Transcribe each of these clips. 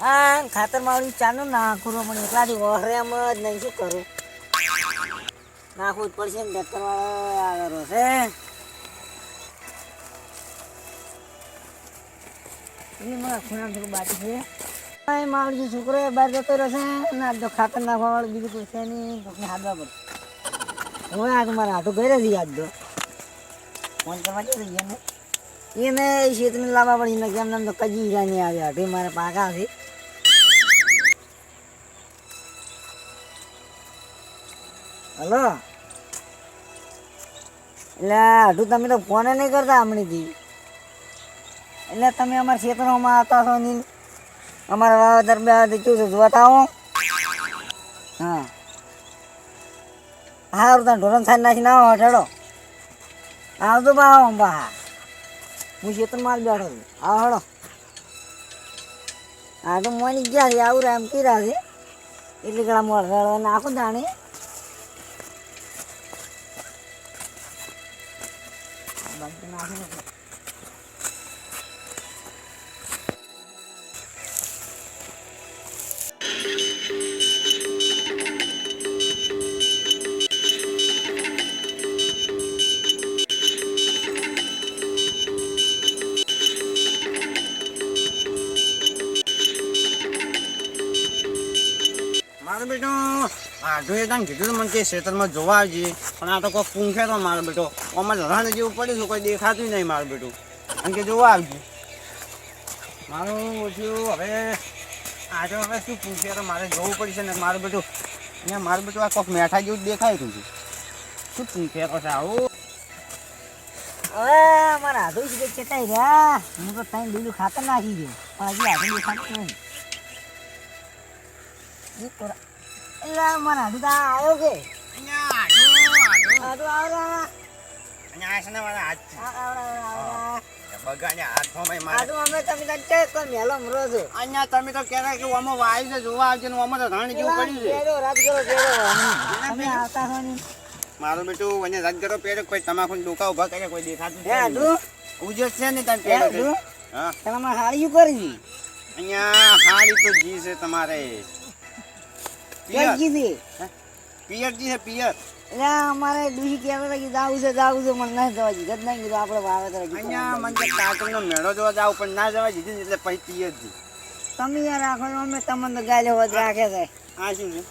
આ ખાતર મારું ચાલુ નાખું પણ એટલાથી ઓહરે એમ જ નહીં. શું કરું? નાખવું જ પડશે ને ટ્રેક્ટર વાળો આગળ છે. મારા જે છોકરો એ બહાર જતો રહેશે ને તો ખાતર નાખવા બીજું કોઈ નહીં કોકને હાથવા પડે. હવે મારા હાથો જ યાદ દો ફોન કરવા જતો ને એને. શેતને લાવવા ને કેમ તો કજી હીરા નહીં આવ્યા તે મારા પાકા છે. હલો? એટલે હજુ તમે તો ફોન નહીં કરતા હમણીથી. એટલે તમે અમારા ક્ષેત્રોમાં આવતા છો નહીં અમારા વાવેતર બે છે જોતા હો હા. હારું, તમે ઢોરણ થાય નાખી ના આવો ઠેડો આવતો બા, આવો, બા. હું ક્ષેત્રમાં માલ બેઠો છું. આવો હેડો. હા, તો મોની ગયા છે, આવું એમ કીરા છે. એટલે ઘણા મોડ આખું નાખું Come on. આ એ તને કીધું મને કે ખેતરમાં જોવા આવજે. પણ આ તો કોઈ પૂંખે તો મારો બેટો. અમારે રણ જેવું પડ્યું કોઈ દેખાતું નહીં મારું બેટું. અને કે જોવા આવજે. મારું ઓછું હવે આજે હવે શું પૂંખે તો મારે જોવું પડશે ને મારું બેટું. અહીંયા મારું બેટું આ કોક મેઠા જેવું દેખાય તું શું પૂંખે તો છે આવું? હવે મારા હાથો જ ચેતાઈ હું તો ત્રણ બીજું ખાતર નાખી દઉં પણ હજી હાથો દેખાતું નહીં એટલે તો આવ્યો કે અહીંયા આવરા અહીંયા આ છે ને મારા હાથ આવરા આવરા બગાડ્યા હાથમાં મારે. અમે તમે તો ચેક કોઈ મેલો મરો છો. અહીંયા તમે તો કહેતા કે આમાં વાયુ છે જોવા આવજો ને આમાં તો રણ જેવું પડ્યું છે. રાત કરો પેલો. તમે આવતા છો ને. મારું બેટું અને રાજગરો પેરે કોઈ તમાકુ ડોકા ઊભા કરે કોઈ દેખાતું હે ઉજર છે ને તને હે હા. તમે કરી. દી અહીંયા હાડી તો જી છે તમારે. પિયર. કેમ કીધી પિયર જી છે પિયર. એટલે અમારે ડૂસી હતા કે જાવું છે જાવું છે મને નહીં જવા દીધું. નહીં કીધું આપણે વાવેતર અહીંયા મને કાચનો મેળો જોવા જાવ પણ ના જવા દીધું ને એટલે પછી તમે યાર રાખો અમે તમને તો ગાલે હોત રાખે છે. આ શું છે?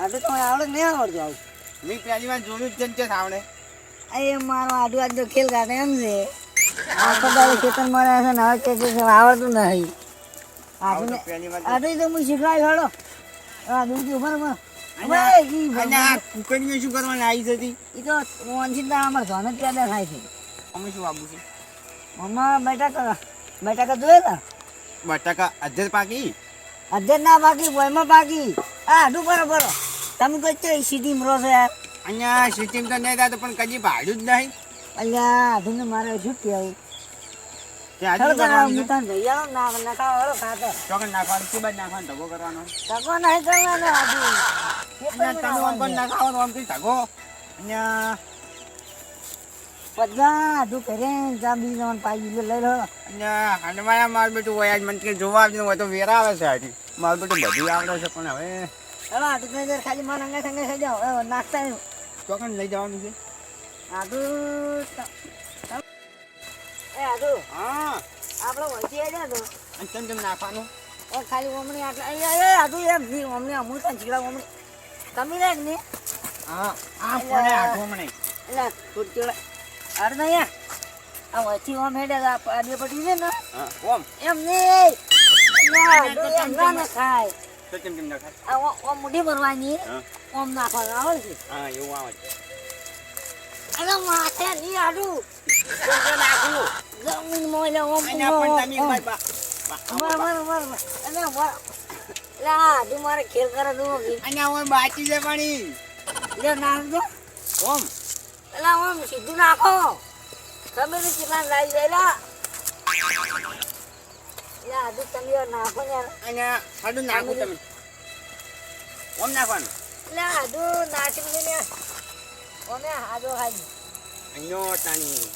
આ તો તમને આવડે નહીં આવડતું આવું. મેં પહેલી વાર જોયું જ છે આવડે. એ મારો આડુ આડુ ખેલ કાઢે એમ છે. આખો દાડો મળે છે ને હવે કે આવડતું નહીં. આડુ આવું તો આડુ તો હું હેડો અહીંયા અહીંયા આ કુકડીઓ શું કરવાની આવી હતી એ તો ઓનસીતા અમારે ધોને પેદા થાય છે. અમે શું આપવું છે? મમ્મા બટાકા બટાકા જોયે ને બટાકા અધર પાકી? અધ્યર ના પાકી બોયમાં પાકી. આ આડુ બરો બરો તમે કોઈ છે સીધી મરો છો યાર. અહીંયા સિસ્ટમ તો નહીં થતું પણ કદી ભાડું જ નહીં. અલ્યા આધુને મારે શું ખરેખર જોવા હોય તો વેરા આવે છે મારું બેટું બધું આવડે છે પણ હવે હવે ખાલી મને અંગે સંગે થઈ જાઓ. નાખતા ચોકન લઈ જવાનું છે? તમ- એ હા. આપણે વચ્ચે આવ્યા તો. અને ચમ ચમ નાખવાનું? એ ખાલી ઓમણી આટલા એ એ આધુ એમ નહીં ઓમણી અમુક તને ચીકડા ઓમણી. કમી રે ને. હા આ એટલે અરે નહીં આ. વચ્ચે ઓમ હેડે આ પાડી પડી છે ને. ઓમ. એમ નહીં. ના, ના ના ખાય. તો ચમ ચમ નાખાય આ ઓમ મુઠ્ઠી ભરવાની. ઓમ નાખવાનું આવડે છે. હા એવું આવે છે. અરે માથે નહીં આડું ચમ નાખવું જમીન મોલે ઓમ પણ તમે. ભાઈ બા- મર મર મર. અરે મર. લે આડું મારે ખેલ કરે દો અહીંયા ઓમ બાકી છે પાણી લે નાખ દો. ઓમ. એટલે ઓમ સીધું નાખો. તમે ને કેટલા લાવી જાય લા. લે આડું તમે યાર નાખો ને. યાર અહીંયા હાડું નાખું તમે. ઓમ નાખવાનું. લે આડું નાખી ને. ઓમે આડો ખાઈ અહીંયા તાની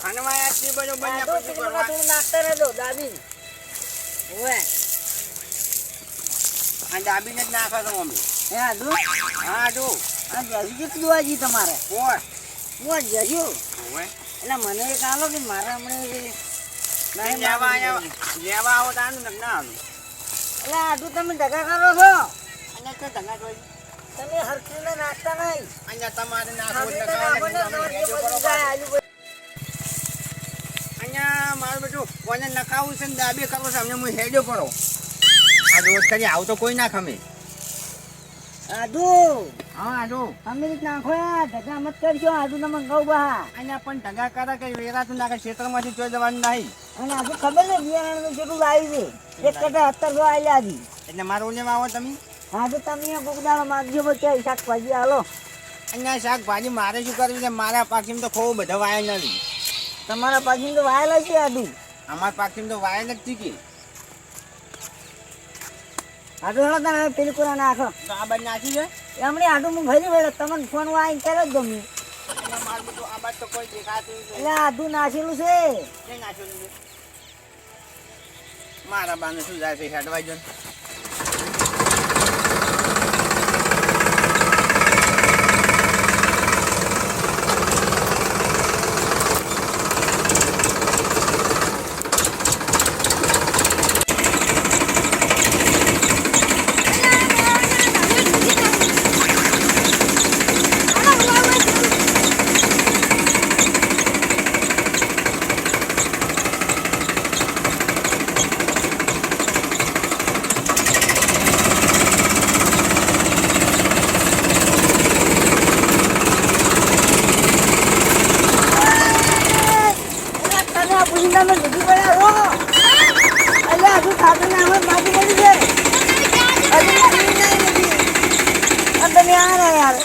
ખાનવા આટલી બરોબર ને પછી કરવા થોડું નાખતા રહેજો દાદી ઓવે. આ દાબીને જ નાખો તો મમ્મી. હે આડું હા આડું આ જશું કેટલું જોવા તમારે? હું જશું ઓવે. એટલે મને એક આલો કે મારે હમણાં લેવા મારે લેવા આવો તો આનું ને ના આનું એટલે આદુ તમે ધગા કરો છો. અને તો ધંધા જોઈ તમે હરખીને નાખતા નહીં. અહીંયા તમારે નાખવું ને બધું બધું. અહીંયા મારું બેટું કોને નખાવું છે ને દાબી કરવો છે અમને હું હેડ્યો પડો આ રોજ કરી આવું તો કોઈ ના ખમે. આદુ હા આદુ. અમે રીત નાખો આ ધગા મત કરજો આદુ તમે ગૌ બા અહીંયા પણ ધગા કરે કે વેરાતું નાખે ક્ષેત્રમાંથી ચોઈ જવાનું નહીં. અને આજુ ખબર ને બિયારણ જેટલું લાવી દે એક કટા અત્તર સો આલ્યા હતી એટલે મારું લેવા આવો તમે. હા તો તમે અહીંયા માગજો બચ્ચા શાકભાજી હાલો. અહીંયા શાકભાજી મારે શું કરવી છે? મારા પાકીમ તો ખૂબ બધા વાયા નથી. તમારા પાછી તો વાયેલા છે આદુ. અમારા પાકીમ તો વાયા નથી કે. આડું હળો તમે પેલી નાખો. તો આ બાજુ નાખી છે? એમણે આડું હું ભરી વળે તમને ફોન વાય કરે જ ગમ્યું. એટલે મારું બધું આ બાજુ તો કોઈ દેખાતું જ નહીં. એટલે આડું નાખેલું છે. મારા બાને શું જાય છે? હેડવાઈ જન એટલે તમે આ પૂછીને તમે ડૂબી પડ્યા છો એટલે આડું ખાતું ને આમાં બાકી પડી છે હજુ લાગી નહીં નથી. આ તમે આ રહ્યા યાર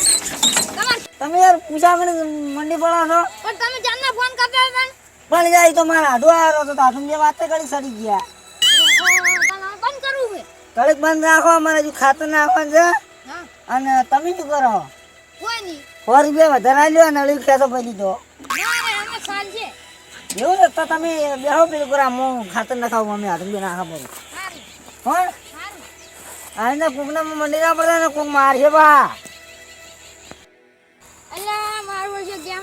મંડી પડો છો. પણ તમે જાનના ફોન કરતા હતા પણ જાય તો મારા આડું આવ્યો તો તાતું જે વાત કરી સડી ગયા. બંધ કરવું છે. કડક બંધ રાખો ખાતર નાખવાનું છે. અને તમે શું કરો? કોઈ નહીં. સો રૂપિયા વધારે આલ્યો અને અળી ખેતો પડી એવું છે તો તમે બેહો પેલું કરો હું ખાતર નખાવું અમે હાથ બે નાખા પડું. કોણ આને કોકના મંડી ના પડે ને કોક મારશે બા.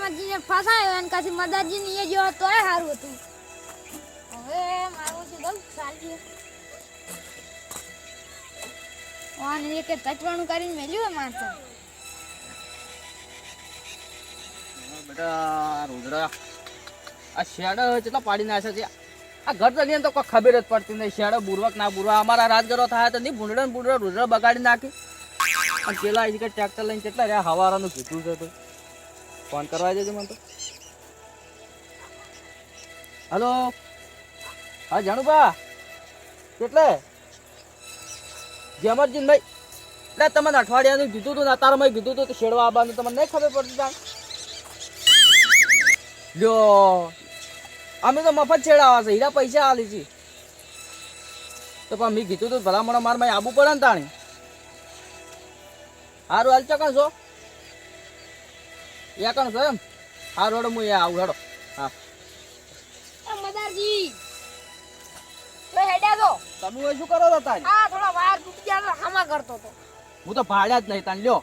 મારું ફસાયો અને કાથી મદારજીને એ જેવો તોય સારું હતું. હવે મારું ગયું સાલ છે અને એક તચવાણું કરીને મેલ્યું માર તો બેટા રુદ્રા, આ શેડ કેટલા પાડી નાખે છે આ ઘર તો નહીં, તો કોઈ ખબર જ પડતી નહીં. શેડો બુરવક ના બુરવા. અમારા રાજગરો થાય તો નહીં, ભૂંડડા ને રૂદ્ર બગાડી નાખી. અને પેલા ટ્રેક્ટર લઈને કેટલા રહ્યા, હવારાનું કીધું છે તો. ફોન કરવા જજો મને તો. હલો? હા જાણુભા કેટલે? જેમરજીન ભાઈ. એટલે તમને અઠવાડિયાનું કીધું હતું ને મેં કીધું હતું કે શેડવા આવવાનું, તમને નહીં ખબર પડતી તાર લ્યો. અમે તો મફત છેડાવા છે, હીરા પૈસા આલી છે. તો પણ મેં કીધું હતું ભલામણ મારમાં આબુ પડે ને તાણી. સારું હાલ ચકણ એકણ છો એમ? હારું રોડ હું એ આવું હેડો હા. મદારજી તમે હવે શું કરો તાણી આ થોડા વાયર તૂટી ગયા હામા કરતો તો હું તો ભાડ્યા જ નહીં તાન લ્યો.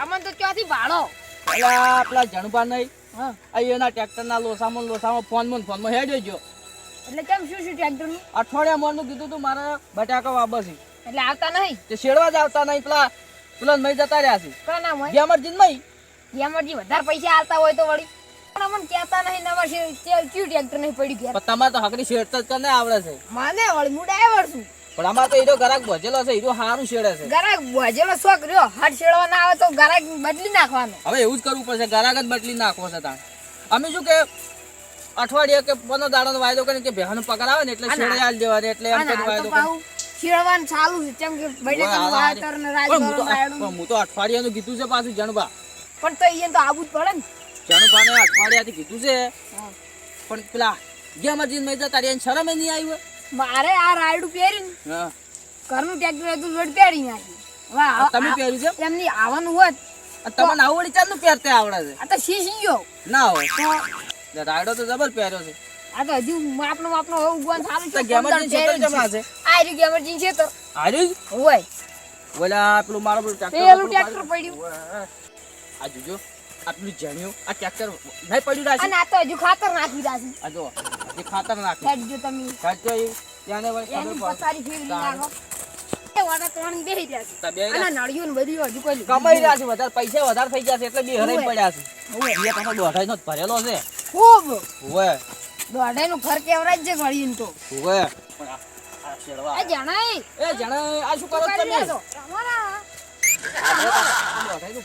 આમાં તો ક્યાંથી ભાડો? પેલા પેલા જણભા નહીં. હા. આ એના ટ્રેક્ટરના લોસામાં લોસામાં ફોનમાં ફોનમાં હેડ્યો જો એટલે કેમ શું શું ટ્રેક્ટરનું? અઠવાડિયા મોરનું કીધું તું મારે બટાકા વાબસી એટલે આવતા નહીં? તે શેડવા જ આવતા નહીં પેલા પેલા મય જતા રહ્યા છે. કોના મય? ગેમરજીન મય. એમરજી વધારે પૈસા આલતા હોય તો વળી. પણ અમને કહેતા નહીં નવા છે ટ્રેક્ટર નહીં પડી ગયા પણ તમારે તો હકડી શેડ જ કરને આવડે છે. મને વળી હું ડ્રાઈવર છું. પણ આમાં તો હીરો ગરાક ભજેલો છે હીરો સારું શેડે છે. ગરાક ભજેલો શોખ રહ્યો. હાથ શેડવા ના આવે તો ગરાક બદલી નાખવાનો. હવે એવું જ કરવું પડશે ગરાક જ બદલી નાખવો છે તાણ. અમે શું કે અઠવાડિયે કે પંદર દાડાનો વાયદો કરીને કે ભેહાનો પગાર આવે ને એટલે શેડે આલ દેવાની એટલે એમ કરી વાયદો. શેડવાનું ચાલુ છે. કેમ કે બટેકાનું હવે વાતર ને રાયડું. હું તો અઠવાડિયાનું કીધું છે પાછું જણબા પણ તો અહીંયા તો આવું જ પડે ને. જણબાને અઠવાડિયાથી કીધું છે પણ પેલા ગેમરજીન મય જતા રહ્યા એને શરમ એ નહીં આવ્યું. મારે આ રાયડું પહેરીને ઘરનું ટ્રેક્ટર હતું જોડ પહેરી નાખ્યું આ- આ તમે પહેર્યું છે? એમની આવવાનું હોત તમને આવું ચાલનું પહેરતે આવડે છે? આ તો શીશી ગયો. ના હોય. તો રાયડો તો જબર પહેર્યો છે. આ તો હજુ માપનો માપનો હવે ઉગવાનું સારું છે ગેમરજીન ગેમરજી તો જમા છે. છે. આ રહ્યું ગેમરજી છે તો. હાર્યું હોય. ઓલા પેલું મારું પેલું ટ્રેક્ટર આપણું પડ્યું. આ જોજો આટલું જણ્યું આ ટ્રેક્ટર નહીં પડ્યું રાશી? અને આ તો હજુ ખાતર નાખી દાસી આ જો એ ખાતર નાખ્યું. ખેડજો તમે. ખેડજો એ ત્યાંને વળી પથારી ફેરવી. નાખો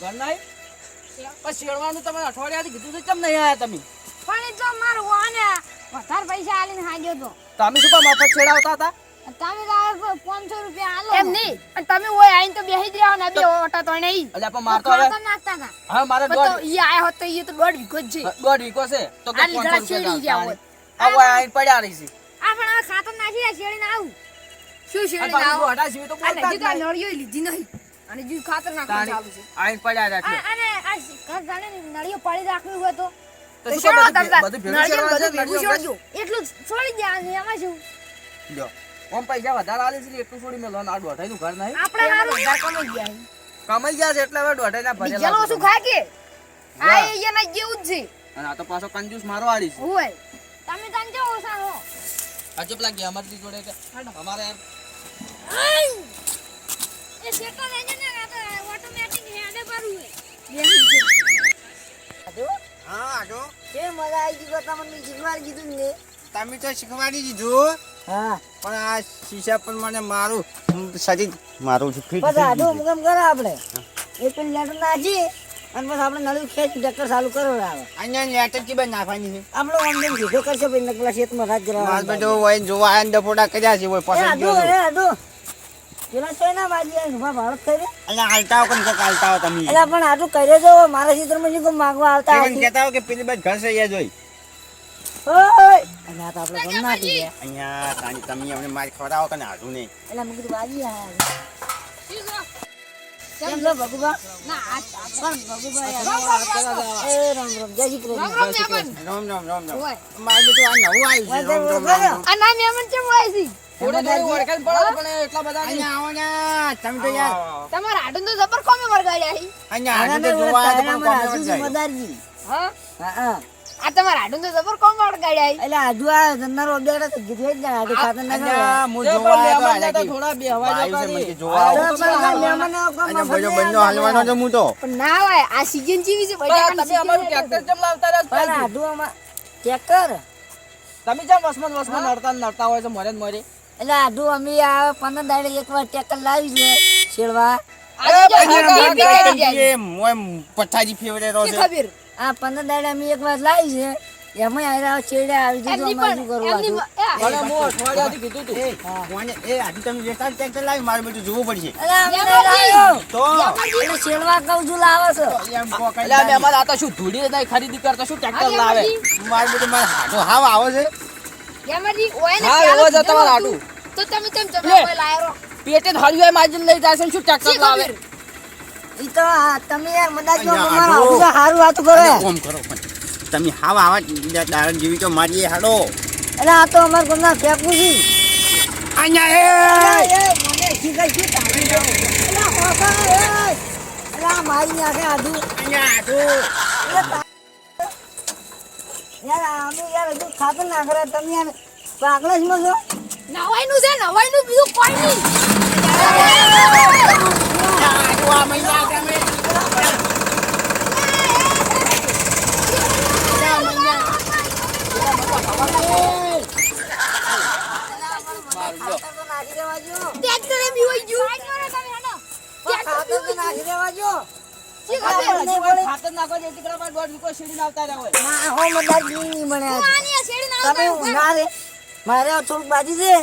જણાય. પણ શેરવાનું તમે અઠવાડિયાથી કીધું છે કેમ નહીં આવ્યા તમે? પણ એ તો મારું વાને વધારે પૈસા આલીને હાજ્યો તો. તમે શું કામ મફત છેડાવતા હતા? તમે તો પાંચસો રૂપિયા આલો. એમ નહીં અને તમે ઓય આઈને તો બેહી જ રહ્યા ને બે ઓટા તો નહીં એટલે પણ મારતો હવે નાખતા હતા. હા મારે તો દોઢ ઈ આયા હોત તો ઈ તો દોઢ જ છે. દોઢ વીકો છે તો કે આ 500 રૂપિયા છેડી ગયા હોત. આ ઓય આઈને પડ્યા રહી છે. આ પણ આ ખાતર નાખી છેડીને આવું. શું પાછું આવું? દોઢા સિવાય તો બોલતા જ તો લીધી નહીં. અને હજી ખાતર નાખવાનું ચાલુ છે આઈને પડ્યા રાખે અને આ ઘર જાણે ને નળીઓ પાડી રાખવી હોય તો તો શું બધું. બધું બધું ભેગું છોડજો. એટલું છોડી દે એમાં શું લ્યો. ઓમ પૈસા વધારે આલે છે એટલું છોડી મેલો ને આ દોઢાઈનું ઘર નહીં આપણે હારું કમાઈ ગયા. કમાઈ ગયા છે એટલે હવે દોઢાઈના ના ભરે છે. શું ખા કે આ. એના જેવું જ છે અને આ તો પાછો કંજૂસ મારો આડી છે હોય તમે તાન જો ઓસા હો હજુ પેલા અમારી જોડે કે અમારે એમ એ સેટો લેજે ને આ તો ઓટોમેટિક હેડે ભરવું હા આટો કે મજા આવી ગઈ તમને શીખવાડી દીધું ને. તમે તો શીખવાડી દીધું. હા. પણ આ શીશા પર મને મારું હું મારું છું ફીટ પછી આડું મુકામ કરે આપણે એક પેલી લેટર નાખી અને પછી આપણે નળું ખેંચી ટ્રેક્ટર ચાલુ કરો આવે. અહીંયા લેટર કી બંધ નાખવાની છે? આપણે કરશે પછી નકલા ખેતમાં રાત માર બેટો હોય જોવા આયા ડફોડા કર્યા છે હોય પેલા છે ને બાજી ઊભા ભારત થઈ રે હાલતા હો કે હાલતા હો તમે. એટલે પણ આટલું કરે જો મારા ચિત્રમાં જે કોઈ માંગવા આવતા તે પણ કહેતા હો કે પેલી બાજુ ઘર છે જોઈ. ઓય! તો આપણે નાખી ગયા. અહીંયા તાની તમે અમને મારી ખવડાવો કે નહીં. એટલે મેં કીધું બાજી આયા કેમ છો ભગુભા? ના આ પણ ભગુભા એ રામ રામ જય શ્રી કૃષ્ણ. રામ રામ રામ રામ રામ રામ. મારું બેટું આ નવું આવ્યું છે રામ રામ રામ રામ. આ ના મેમન કેમ આવી છે? થોડી થોડી ઓળખાણ પડે પણ એટલા બધા નહીં. આવો ને તમે તો યાર. તમારા હાડું તો જબર કોમે વળગાડ્યા અહીંયા આના તો જોવા ઓલા પણ કોમે રાજુજી હા? હા, હા. આ તમારા હાડું તો જબર કોમે વળગાડ્યા એટલે આજુ આ ધંધાનો અપડેટ હતો કીધું જ ને આજુ ખાતર ના ખાવા. અહીંયા હું તે જોવા આવ્યો તો મહેમાનને તો હાલાકી. થોડા બેહવા જો છે કરી. જોવા હાલવાનો હું તો. ના હોય આ સીઝન જેવી છે તમે અમારું ટ્રેક્ટર લાવતા પણ? આજુ ટ્રેક્ટર તમે જેમ વસમન વસમન નડતા નડતા હોય છે મરે મોરે. એટલે આજુ અમે આ પંદર દાડે એક વાર ટ્રેક્ટર લાવી છે. શેરવા ફેવરે રહો છે. આ પંદર દાડે અમે એક વાર લાવી છે. એમાં આયરા આવી અમારે અઠવાડિયાથી કીધું તું. કોને? એ, આજે તમે વેચાણ ટ્રેક્ટર લાવી, મારું બેટું જોવું પડશે. તો? એટલે કહું છું લાવે છે. એમ એટલે અમે શું નહીં ખરીદી કરતા શું ટેક્ટર લાવે મારું બેટું મારે હાડો હાવ આવે છે. યમરજી, ઓય ને હા, એવો જ તમારું તો તમે કેમ લે. કોઈ લાયો પેટે જ હળિયો લઈ જાય છે શું ટ્રેક્ટર લાવે ઈ તો તમે યાર મદાજી અહીંયા અમારા આડો. હાડું હારું વાતું કરે અને કરો પણ. તમે હાવ આવા દારણ જેવી તો મારી હાડો એટલે આ તો અમારે કોમના ફેંકવું છે અહીંયા એ! એ, મને શીખાય શું તાળી દો. એટલે હોકા, એ. એટલે મારી આખે આધું. અહીંયા હાડો. યાર અમે યાર હજુ ખાતર ના કરે તમે યાર પાગલા જ છો નવાઈનું છે નવાઈનું બીજું કોઈ નહીં આ મહિના તમે. ખાતર તો નાખી દેવા ખાતર નાખી જો દીકરા પાસે દોઢ વીઘો શેરડીને આવતા રહ્યા ના હો મદાજી નહીં બને હું આની આ શેરડીને આવતા તમે ના રે. મારે આ બાજી છે.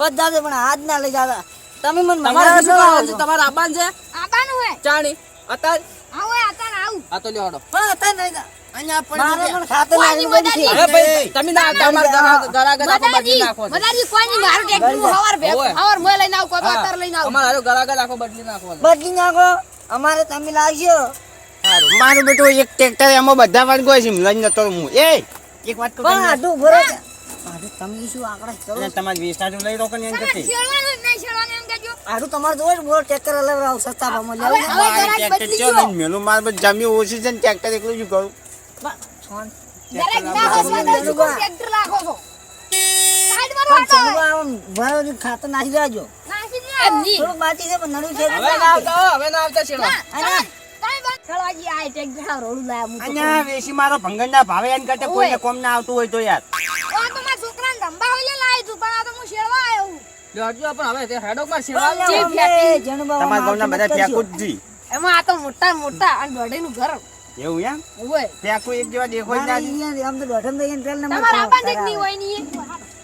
બધા છે પણ હાથ ના લઈ જતા. તમે મને તમારે શું કરવાનું છે? આબાન છે? આબાનું હોય. ચાણી અત્યારે હા હોય આવું. આ તો લ્યો હડો અત્યારે નહીં જા. અહીંયા પણ મારે પણ ખાતર નાખી બધી અરે ભાઈ તમે ના તમારે ગરા ગરા આખો બદલી નાખો છે. કોઈ નહીં મારું ટ્રેક્ટર હવાર હવાર મોય લઈને આવું કોઈ હા. લઈને આવું. અમારે ગરા ગરા આખો બદલી નાખો બદલી નાખો. અમારે તમે લાવજો. હારું. મારું બેટું એક ટ્રેક્ટર એમાં બધા વાર ગયો છે લઈને જતો હું. એ એક વાત કહું પણ તમને. આટલું ભરો આટલું તમે શું આંકડા કરો તમારે વીસ હાજર લઈ રોકન એમ તમારે કરતી આટલું તમારે જોવે બોલો ટ્રેક્ટર અલગ સસ્તા ભાવમાં લેવું. ટ્રેક્ટર બદલી ને મેલું મારે બધું જમી ઓછી છે ને ટ્રેક્ટર એકલું જ કરું. ટ્રેક્ટર રાખો છો? ખાતર નાખી દેજો. બાકી છે પણ નડ્યું છે. હવે ના આવતા હવે ના આવતા શેડવા ના, તમે આ ટ્રેક્ટર આ રોડ લાયા હું તો અહીંયા મારો ભંગણના ભાવે એમ કરતા કોઈને કોમ ના આવતું હોય તો યાર. કહું. તો મારા છોકરાને ધંબા હોય લાવી તું પણ આ તો હું શેરવા આવ્યો હું. પણ હવે તે હેડોકમાં શેડવા પણ આવો. અમને તમારા ગામના બધા કરશો. જ જી. એમાં આ તો મોટા મોટા અને ઘર. એવું એમ? હોય ફેંકું એક જેવા દેખો જ મારે ના. આમ તો દોઢમ નંબર તમારા આપા હોય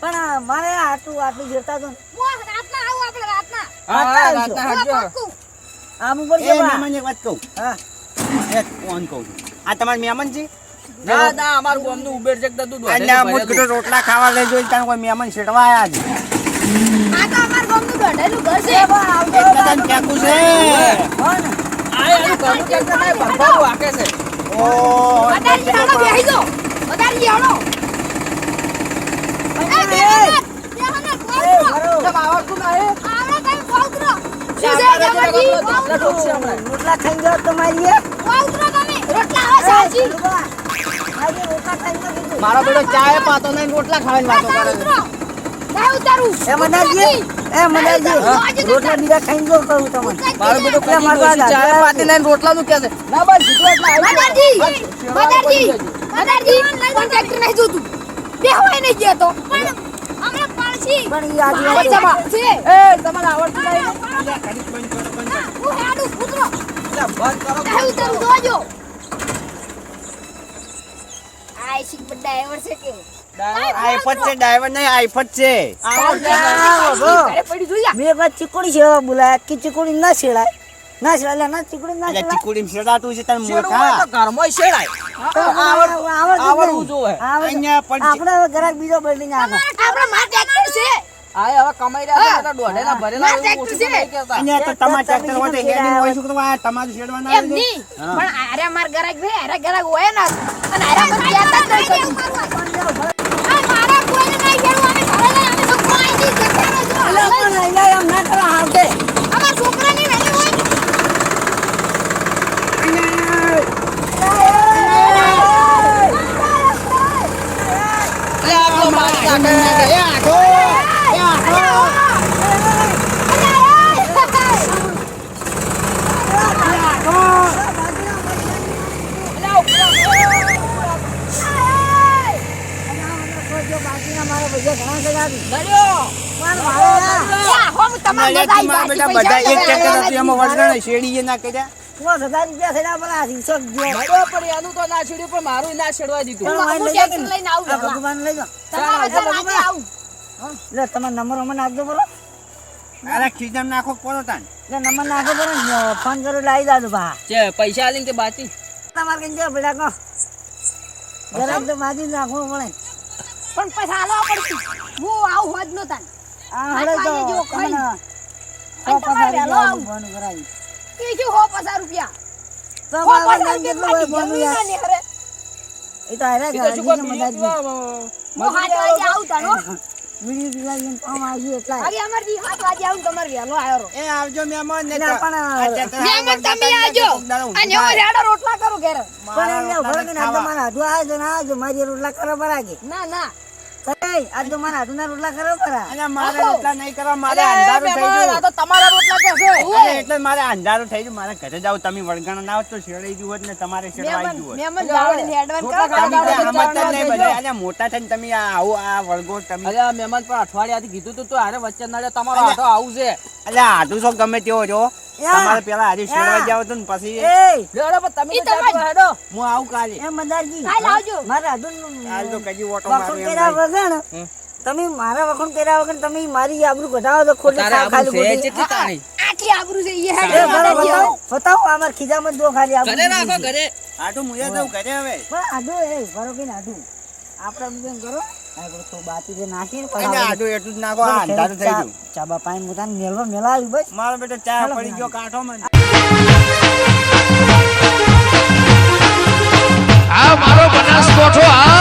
પણ મારે આટલું આટલું જોતા તો આમ ઉપર એ મહેમાન એક વાત કહું. હા. એ ફોન કહું છું? આ તમારા મહેમાન છે? ના ના અમારું ગામનું ઉબેર છે કે તું દોઢે અને આ. કીધું રોટલા ખાવા લઈ જોઈ ત્યાં કોઈ મહેમાન છેડવા આયા છે. આ તો અમારા ગામનું ઘર. તને ફેંકું આ એનું. ઓ વધારજી હાલો બેહી જાઓ. વધારજી હાલો. એ બેહો ને, બેહો ને, કોઈ એ, ઉતરો. ભરો. કેમ આવડતું નહીં? આવડે તમે કોઈ ઉતરો. શું છે, ચાર વાગે જમાજી? જરા કોઈ ગયો તો ઉતરો. આપણે ઠોકશે હમણાં. રોટલા ખાઈ ગયો તો મારી એ? કોઈ ઉતરો તમે. રોટલા આવે સાજી. એ, બા. આજે રોટલા ખાઈ ગયો કીધું. મારો બેટો ચાય પાતો નહીં રોટલા ખાવાની વાતો કરે તમારે આવડતું હું હેડું, ઉતરો. એટલે બંધ કરો કાંઈ ઉતારું, જોજો. આ શીખ બધા છે કે? આઈફત છે ડ્રાઈવર નહીં આઈફત છે ઘરે પડી જોઈ જા. મેં એક ચીકુડી શેરવા બોલાયા કે ચીકુડી ના શેડાય ના શેડાય ના ચીકુડી ના ચીકુડી શેડાતું છે તને ઘરમાં આવડ-. જોવે. અહીંયા પણ આપણે ઘરાક બીજો બિલ્ડિંગ આપણા ટ્રેક્ટર છે આ હવે કમાઈ રહ્યા છે એટલે દોઢેના ભરેલા એવું ઓછું તો નહીં કહેતા. અહીંયા તો તમારે ટ્રેક્ટર હોય તો હેડિંગ હોય શું કરવા તમારું શેડવા ના આવે પણ આરે માર ગરાક છે આરે ગરાક હોય ને અને આરે જ નહીં કશું. આ મારા કોઈને નહીં કહેવું, અમે ઘરે લઈ, અમે તો કોઈની જગ્યાનો જ અલે રહો. પણ અહીંયા એમ ના કરો હાવડે. અમારા છોકરાની વહેલી હોય ને. એટલે આ તો મારી નાખે. જો બાકીના મારા પૈસા ઘણા છે દાદી. દરિયો. પણ મારે ના. યા, હો, હું તમારી મારે મજા આવી, મારા બાકી બેટા બધા પૈસા એક ટ્રેક્ટર હતું એમાં વળગાણે શેડીએ ના કર્યા સો હજાર રૂપિયા થયા પેલા રીસો ગયો. પણ એનું તો ના છેડ્યું પણ મારું ના છેડવા દીધું. ચાલો, વાંઈ હું લઈ જાઓ કે ટ્રેક્ટર નહીં? લઈને આવું ભગવાન લઈ જાઓ. તમારા ચાલો, ઘર માટે આવું. લે તમારો નંબર અમને નાખજો બરો. અરે ખીજામ નાખો પડો તાન નંબર નાખો પડો ને. ફોન કરો લાવી જાજો બા. છે પૈસા આલીને કે બાકી? તમારે કઈ જો બેટા કહો. જરાક તો બાજી નાખો પડે. પણ પૈસા આલો પડતી હું આવું હોજ નો તાન આ હળે તો સો પચાસ રૂપિયા કરાવી. બીજું હો પચાસ રૂપિયા? તો પચાસ નામ કેટલું હોય ભણું રૂપિયા યાર? એ તો હારે એ તો શું કોઈ ગાજીને બીજું મદાજી. પીવા, હું સાત વાગે આવું. તાન હો. બીડી કામ આવ્યું એટલા. આગે અમારથી સાત વાગે આવું તમારે વહેલો આવ્યો એ આવજો મહેમાન ને પણ મહેમાન તમે આવજો. કોક દાડો ઊંધું અને હું રેડો રોટલા કરું ઘેર. પણ હાથું આવે છે ને મારી રોટલા કરો બરાગે ના ના. આજ તો મારા હાથું રોટલા કરો બરા અને મારે આહો. નહીં કરવા મારે અંધારું થઈ ગયું. તો તમારા રોટલા કે છે એટલે મારે અંધારું થઈ ગયું. મારે ઘરે જાવ તમે વળગાણા ના હોત તો શેડાઈ ગયું હોત ને તમારે ગયું હોત હેડવાન કરો જ નહીં. મોટા થઈને તમે આ આવું આ વળગો તમે. અરે મહેમાન પણ અઠવાડિયાથી કીધું તું તો આરે વચ્ચે ના જાય તમારો આટો આવું છે. એટલે આટું શું ગમે તેવો છો? યા. તમારે પેલા આજે શેરવા જાવ તો ને પછી એ. લે, અરે, પણ તમે ઈ તો ચા હેડો. હું આવું કાલે. એ મદારજી. કાલ આવજો. મારા હાથું હાલ તો કજી ઓટો મારું એમ. તમે મારા વખણ કર્યા વગર તમે મારી આબરૂ ઘટાડો તો ખોટી તારે ખાલી આબરૂ છે, ખોટી. ચેટલી તાણી? આટલી આબરૂ છે ઈ એ હેડે બરાબર બતાવો બતાવો અમાર ખીજામાં જો ખાલી આબરૂ ઘરે રાખો ઘરે. આટુ મુયા જાવ ઘરે હવે. આડું એ ભરો કે આડું આપણે બીજું કરો. આ બધું તો બાતી જે નાખી ને એટલે એટલું જ નાખો આ અંધારું થઈ ગયું. ચાબા પાણી મોટાને મેલવા મેલાવી બસ. મારો બેટો ચા પડી ગયો કાંઠો મને. આ મારો બનાસકોઠો આ